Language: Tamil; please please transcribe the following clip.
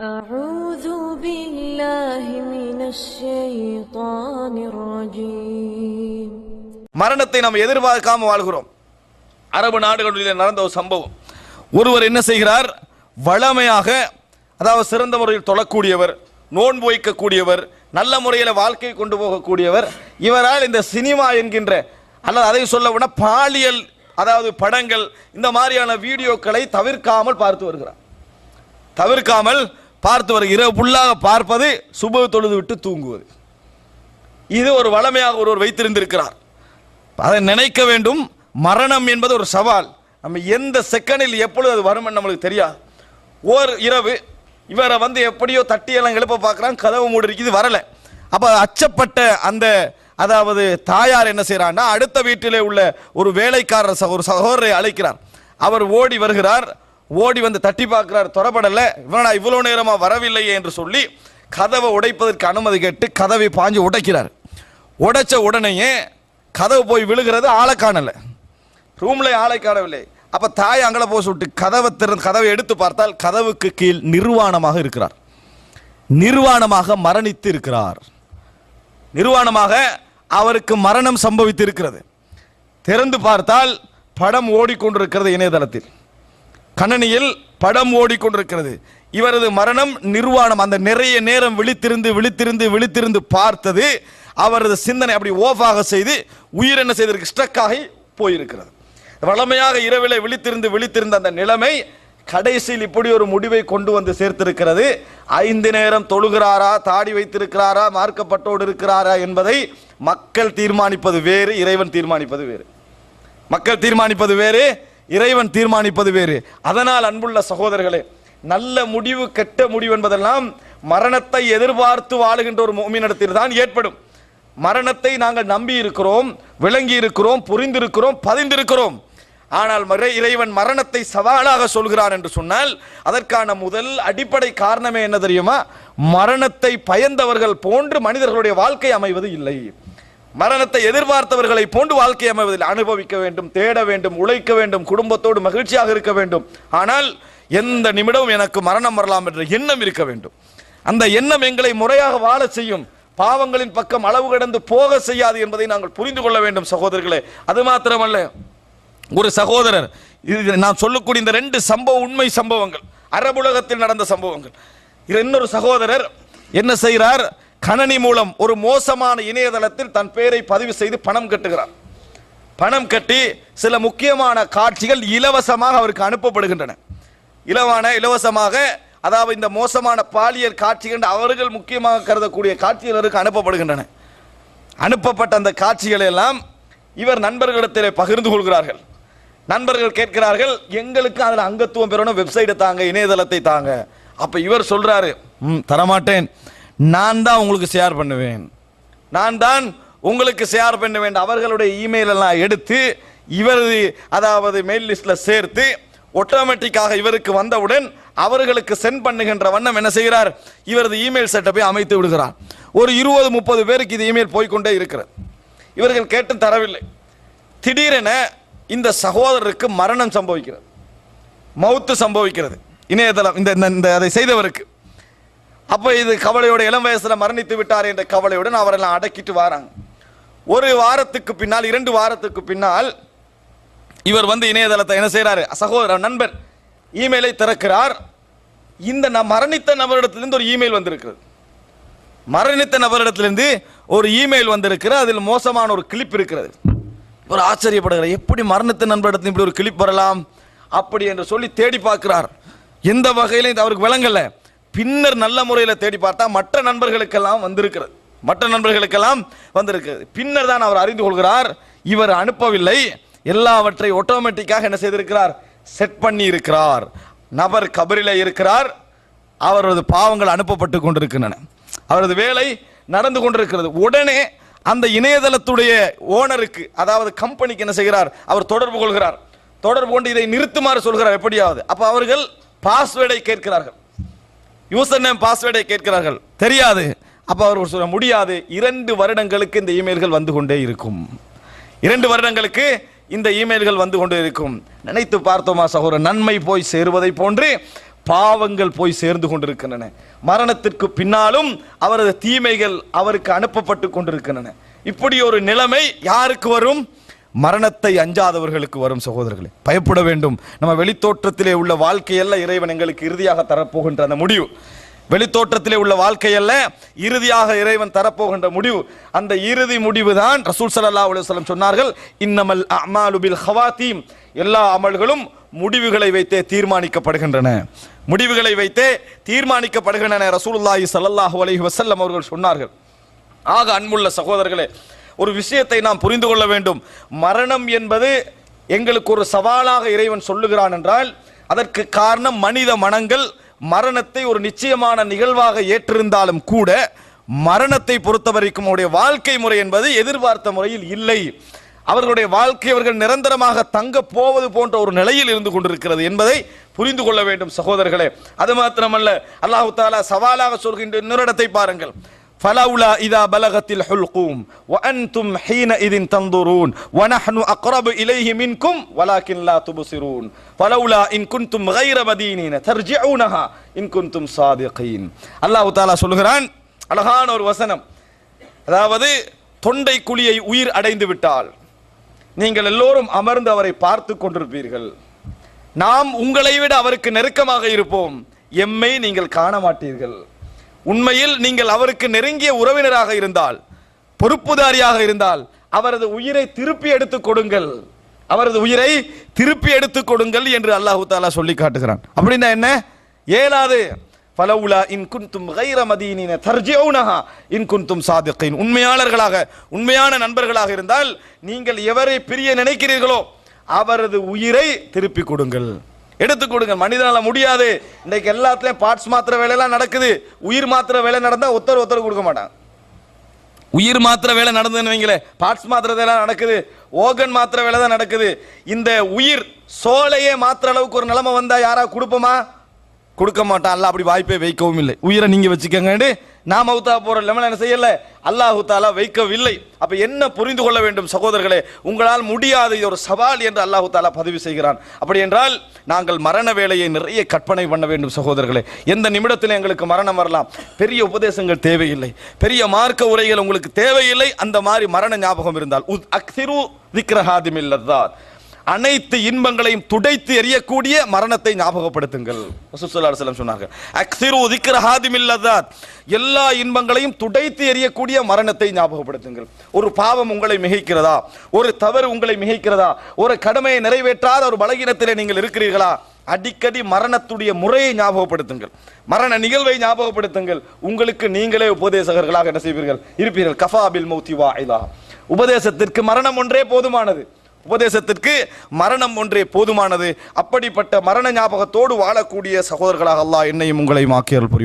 أعوذ بالله من الشيطان الرجيم மரணத்தை நாம் எதிர்பார்க்காம வாழ்கிறோம் அரபு நாடுகளில் நடந்த ஒரு சம்பவம் ஒருவர் என்ன செய்கிறார் வளமையாக அதாவது சிறந்த முறையில் தொழக்கூடியவர் நோன்பு வைக்கக்கூடியவர் நல்ல முறையில் வாழ்க்கை கொண்டு போகக்கூடியவர் இவரால் இந்த சினிமா என்கின்ற அல்லது அதை சொல்ல பாலியல் அதாவது படங்கள் இந்த மாதிரியான வீடியோக்களை தவிர்க்காமல் பார்த்து வருகிறார் தவிர்க்காமல் பார்த்து வரு இரவு புல்லாக பார்ப்பது சுப தொழுது விட்டு தூங்குவது. இது ஒரு வளமையாக ஒருவர் வைத்திருந்திருக்கிறார். அதை நினைக்க வேண்டும். மரணம் என்பது ஒரு சவால். நம்ம எந்த செகண்டில் எப்பொழுது அது வரும் நம்மளுக்கு தெரியாது. ஓர் இரவு இவரை வந்து எப்படியோ தட்டியெல்லாம் எழுப்ப பார்க்குறான் கதவு மூடி இருக்குது வரல. அப்போ அச்சப்பட்ட அந்த அதாவது தாயார் என்ன செய்கிறான்னா அடுத்த வீட்டிலே உள்ள ஒரு வேலைக்காரர் ஒரு சகோதரரை அழைக்கிறார். அவர் ஓடி வருகிறார். ஓடி வந்து தட்டி பார்க்கிறார். தொடப்படல இவனா இவ்வளோ நேரமா வரவில்லையே என்று சொல்லி கதவை உடைப்பதற்கு அனுமதி கேட்டு கதவை பாஞ்சு உடைக்கிறார். உடைச்ச உடனேயே கதவு போய் விழுகிறது ஆளை காணலை. ரூமில் ஆளை காணவில்லை. அப்போ தாய் அங்கே போய் விட்டு கதவை திறந்து கதவை எடுத்து பார்த்தால் கதவுக்கு கீழ் நிர்வாணமாக இருக்கிறார். நிர்வாணமாக மரணித்து இருக்கிறார். நிர்வாணமாக அவருக்கு மரணம் சம்பவித்து இருக்கிறது திறந்து பார்த்தால் படம் ஓடிக்கொண்டிருக்கிறது இணையதளத்தில். கணனியில் படம் ஓடிக்கொண்டிருக்கிறது. இவரது மரணம் நிர்வாணம். அந்த நிறைய நேரம் விழித்திருந்து விழித்திருந்து விழித்திருந்து பார்த்தது அவரது சிந்தனை அப்படி ஓஃபாக செய்து உயிர் என்ன செய்திருக்கு ஸ்ட்ரக்காகி போயிருக்கிறது. வளமையாக இரவிலே விழித்திருந்து விழித்திருந்த அந்த நிலைமை கடைசியில் இப்படி ஒரு முடிவை கொண்டு வந்து சேர்த்திருக்கிறது. ஐந்து நேரம் தொழுகிறாரா தாடி வைத்திருக்கிறாரா மார்க்கப்பட்டோடு இருக்கிறாரா என்பதை மக்கள் தீர்மானிப்பது வேறு இறைவன் தீர்மானிப்பது வேறு. மக்கள் தீர்மானிப்பது வேறு இறைவன் தீர்மானிப்பது வேறு. அதனால் அன்புள்ள சகோதரர்களே நல்ல முடிவு கெட்ட முடிவு என்பதெல்லாம் மரணத்தை எதிர்பார்த்து வாழுகின்ற ஒரு மூமினிடத்தில் தான் ஏற்படும். மரணத்தை நாங்கள் நம்பி இருக்கிறோம் விளங்கி இருக்கிறோம் புரிந்திருக்கிறோம் பதிந்திருக்கிறோம். ஆனால் மறை- இறைவன் மரணத்தை சவாலாக சொல்கிறான் என்று சொன்னால் அதற்கான முதல் அடிப்படை காரணமே என்ன தெரியுமா? மரணத்தை பயந்தவர்கள் போன்று மனிதர்களுடைய வாழ்க்கை அமைவது இல்லை. மரணத்தை எதிர்பார்த்தவர்களை போன்று வாழ்க்கை அமைவதில் அனுபவிக்க வேண்டும் தேட வேண்டும் உழைக்க வேண்டும் குடும்பத்தோடு மகிழ்ச்சியாக இருக்க வேண்டும். ஆனால் எந்த நிமிடமும் எனக்கு மரணம் வரலாம் என்ற எண்ணம் இருக்க வேண்டும். அந்த எண்ணம் எங்களை முறையாக வாழ செய்யும். பாவங்களின் பக்கம் அளவு கடந்து போக செய்யாது என்பதை நாங்கள் புரிந்து கொள்ள வேண்டும் சகோதரர்களே. அது மாத்திரமல்ல ஒரு சகோதரர் இது நான் சொல்லக்கூடிய இந்த ரெண்டு சம்பவ உண்மை சம்பவங்கள் அரபுலகத்தில் நடந்த சம்பவங்கள். இது இன்னொரு சகோதரர் என்ன செய்கிறார்? கணனி மூலம் ஒரு மோசமான இணையதளத்தில் தன் பெயரை பதிவு செய்து பணம் கட்டுகிறார். பணம் கட்டி சில முக்கியமான காட்சிகள் இலவசமாக அவருக்கு அனுப்பப்படுகின்றன. இலவான இலவசமாக அதாவது இந்த மோசமான பாலியல் காட்சிகள் அவர்கள் முக்கியமாக கருதக்கூடிய காட்சிகள் அவருக்கு அனுப்பப்படுகின்றன. அனுப்பப்பட்ட அந்த காட்சிகளை எல்லாம் இவர் நண்பர்களிடத்திலே பகிர்ந்து கொள்கிறார்கள். நண்பர்கள் கேட்கிறார்கள் எங்களுக்கு அதில் அங்கத்துவம் பெறணும் வெப்சைட்டை தாங்க இணையதளத்தை தாங்க. அப்போ இவர் சொல்கிறாரு ம் தரமாட்டேன். நான் தான் உங்களுக்கு ஷேர் பண்ணுவேன். நான் தான் உங்களுக்கு ஷேர் பண்ண வேண்டும். அவர்களுடைய இமெயில் எல்லாம் எடுத்து இவரது அதாவது மெயில் லிஸ்டில் சேர்த்து ஆட்டோமேட்டிக்காக இவருக்கு வந்தவுடன் அவர்களுக்கு சென்ட் பண்ணுகின்ற வண்ணம் என்ன செய்கிறார்? இவரது இமெயில் செட்டப்பை அமைத்து விடுகிறார். ஒரு இருபது முப்பது பேருக்கு இது இமெயில் போய்க்கொண்டே இருக்கிறது. இவர்கள் கேட்டு தரவில்லை. திடீரென இந்த சகோதரருக்கு மரணம் சம்பவிக்கிறது. மௌத்து சம்பவிக்கிறது. இணையதளம் இந்த இந்த- இந்த அதை செய்தவருக்கு. அப்போ இது கவலையோட இளம் வயசில் மரணித்து விட்டார் என்ற கவலையுடன் அவரெல்லாம் அடக்கிட்டு வராங்க. ஒரு வாரத்துக்கு பின்னால் இரண்டு வாரத்துக்கு பின்னால் இவர் வந்து இணையதளத்தை என்ன செய்கிறாரு சகோதரர் நண்பர் இமெயிலை திறக்கிறார். இந்த ந- மரணித்த நபரிடத்திலிருந்து ஒரு இமெயில் வந்திருக்கிறது. மரணித்த நபரிடத்திலிருந்து ஒரு இமெயில் வந்திருக்கிறது. அதில் மோசமான ஒரு கிளிப் இருக்கிறது. ஒரு ஆச்சரியப்படுகிறார் எப்படி மரணித்த நண்பரிடத்தில் இப்படி ஒரு கிளிப் வரலாம்? அப்படி என்று சொல்லி தேடி பார்க்கிறார். எந்த வகையிலும் இது அவருக்கு விளங்கலை. பின்னர் நல்ல முறையில் தேடி பார்த்தா மற்ற நண்பர்களுக்கெல்லாம் வந்திருக்கிறது. மற்ற நண்பர்களுக்கெல்லாம் வந்திருக்கிறது. பின்னர் தான் அவர் அறிந்து கொள்கிறார் இவர் அனுப்பவில்லை. எல்லாவற்றை ஆட்டோமேட்டிக்காக என்ன செய்திருக்கிறார்? செட் பண்ணி இருக்கிறார் நபர் கபரில இருக்கிறார். அவரது பாவங்கள் அனுப்பப்பட்டு கொண்டிருக்கின்றன. அவரது வேலை நடந்து கொண்டிருக்கிறது. உடனே அந்த இணையதளத்துடைய ஓனருக்கு அதாவது கம்பெனிக்கு என்ன செய்கிறார்? அவர் தொடர்பு கொள்கிறார். தொடர்பு கொண்டு இதை நிறுத்துமாறு சொல்கிறார். எப்படியாவது. அப்போ அவர்கள் பாஸ்வேர்டை கேட்கிறார்கள். யூசர் நேம் பாஸ்வேர்டை கேட்கிறார்கள். தெரியாது. அப்போ அவர் சொல்ல முடியாது. இரண்டு வருடங்களுக்கு இந்த இமெயில்கள் வந்து கொண்டே இருக்கும். இரண்டு வருடங்களுக்கு இந்த இமெயில்கள் வந்து கொண்டே இருக்கும். நினைத்து பார்த்தோமா சகோதரர் நன்மை போய் சேருவதை போன்று பாவங்கள் போய் சேர்ந்து கொண்டிருக்கின்றன. மரணத்திற்கு பின்னாலும் அவரது தீமைகள் அவருக்கு அனுப்பப்பட்டு கொண்டிருக்கின்றன. இப்படி ஒரு நிலைமை யாருக்கு வரும்? மரணத்தை அஞ்சாதவர்களுக்கு வரும் சகோதரர்களே பயப்பட வேண்டும். நம்ம வெளித்தோற்றத்திலே உள்ள வாழ்க்கையல்ல இறைவன் எங்களுக்கு இறுதியாக தரப்போகின்ற அந்த முடிவு. வெளித்தோற்றத்திலே உள்ள வாழ்க்கையல்ல இறுதியாக இறைவன் தரப்போகின்ற முடிவு. அந்த இறுதி முடிவு தான் ரசூல் சல்லா அலுவலம் சொன்னார்கள் இன்னமல் அமாலுபில் ஹவாத்தீம் எல்லா அமல்களும் முடிவுகளை வைத்தே தீர்மானிக்கப்படுகின்றன. முடிவுகளை வைத்தே தீர்மானிக்கப்படுகின்றன ரசூலுல்லாஹி சல்லாஹூ அலஹி வசல்லம் அவர்கள் சொன்னார்கள். ஆக அன்புள்ள சகோதரர்களே ஒரு விஷயத்தை நாம் புரிந்து கொள்ள வேண்டும். மரணம் என்பது எங்களுக்கு ஒரு சவாலாக இறைவன் சொல்லுகிறான் என்றால் அதற்கு காரணம் மனித மனங்கள் மரணத்தை ஒரு நிச்சயமான நிகழ்வாக ஏற்றிருந்தாலும் கூட மரணத்தை பொறுத்தவரைக்கும் அவருடைய வாழ்க்கை முறை என்பது எதிர்பார்த்த முறையில் இல்லை. அவர்களுடைய வாழ்க்கை அவர்கள் நிரந்தரமாக தங்க போவது போன்ற ஒரு நிலையில் இருந்து கொண்டிருக்கிறது என்பதை புரிந்து கொள்ள வேண்டும் சகோதரர்களே. அது மாத்திரமல்ல அல்லாஹு தாலா சவாலாக சொல்கின்ற இன்னொரு இடத்தை பாருங்கள். فلولا إذا بلغت الحلقوم وأنتم حينئذ تنظرون ونحن أقرب إليه منكم ولكن لا تبصرون فلولا إن كنتم غير مدينين ترجعونها إن كنتم صادقين الله تعالى சொல்கிறான் அழகான ஒரு வசனம் அதாவது தொண்டை குழியை உயிர் அடைந்து விட்டால் நீங்கள் எல்லோரும் அமர்ந்து அவரை பார்த்து கொண்டிருப்பீர்கள் நாம் உங்களை விட அவருக்கு நெருக்கமாக இருப்போம் எம்மை நீங்கள் காண மாட்டீர்கள் உண்மையில் நீங்கள் அவருக்கு நெருங்கிய உறவினராக இருந்தால் பொறுப்புதாரியாக இருந்தால் அவரது உயிரை திருப்பி எடுத்துக் கொடுங்கள். அவரது உயிரை திருப்பி எடுத்துக் கொடுங்கள் என்று அல்லாஹு தாலா சொல்லி காட்டுகிறான். அப்படின்னா என்ன? ஏலாது பலவுலா இன் குன்தும் கைர மதீனின தர்ஜிஊனஹா இன் குன்தும் சாதிகீன். உண்மையாளர்களாக உண்மையான நண்பர்களாக இருந்தால் நீங்கள் எவரை பிரிய நினைக்கிறீர்களோ அவரது உயிரை திருப்பி கொடுங்கள். எடுத்து கொடுங்க. மனிதனால முடியாது. இன்றைக்கு எல்லாத்துலயும் பார்ட்ஸ் மாத்திர வேலையெல்லாம் நடக்குது. உயிர் மாத்திர வேலை நடந்தா ஒருத்தர் ஒருத்தர் கொடுக்க மாட்டாங்க. உயிர் மாத்திர வேலை நடந்ததுன்னு வைங்களே பார்ட்ஸ் மாத்திரதெல்லாம் நடக்குது. ஓகன் மாத்திர வேலை தான் நடக்குது. இந்த உயிர் சோலையே மாத்திர அளவுக்கு ஒரு நிலைமை வந்தா யாரா கொடுப்போமா? கொடுக்க மாட்டான். அல்ல அப்படி வாய்ப்பே வைக்கவும் இல்லை. உயிரை நீங்க வச்சுக்கங்கன்னு நாம் அவுத்தா போற லெமன் என்ன செய்யல? அல்லாஹு தாலா வைக்கவில்லை. அப்ப என்ன புரிந்து கொள்ள வேண்டும் சகோதரர்களே? உங்களால் முடியாது இது ஒரு சவால் என்று அல்லாஹு தாலா பதிவு செய்கிறான். அப்படி என்றால் நாங்கள் மரண வேலையை நிறைய கற்பனை பண்ண வேண்டும் சகோதரர்களே. எந்த நிமிடத்தில் எங்களுக்கு மரணம் வரலாம். பெரிய உபதேசங்கள் தேவையில்லை. பெரிய மார்க்க உரைகள் உங்களுக்கு தேவையில்லை. அந்த மாதிரி மரண ஞாபகம் இருந்தால் உத் அக்திரு விக்ரஹாதிமில்லதா அனைத்து இன்பங்களையும் துடைத்து எறியக்கூடிய மரணத்தை ஞாபகப்படுத்துங்கள். சொன்னார்கள் எல்லா இன்பங்களையும் துடைத்து எறியக்கூடிய மரணத்தை ஞாபகப்படுத்துங்கள். ஒரு பாவம் உங்களை மிகைக்கிறதா? ஒரு தவறு உங்களை மிகைக்கிறதா? ஒரு கடமையை நிறைவேற்றாத ஒரு பலகீனத்தில் நீங்கள் இருக்கிறீர்களா? அடிக்கடி மரணத்துடைய முறையை ஞாபகப்படுத்துங்கள். மரண நிகழ்வை ஞாபகப்படுத்துங்கள். உங்களுக்கு நீங்களே உபதேசகர்களாக என்ன செய்வீர்கள்? இருப்பீர்கள். கஃபாபில் மௌத்தி வா உபதேசத்திற்கு மரணம் ஒன்றே போதுமானது. உபதேசத்திற்கு மரணம் ஒன்றே போதுமானது. அப்படிப்பட்ட மரண ஞாபகத்தோடு வாழக்கூடிய சகோதரர்களாக அல்லாஹ் என்னையும் உங்களையும் ஆக்கியல் புரியும்.